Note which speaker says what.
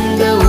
Speaker 1: the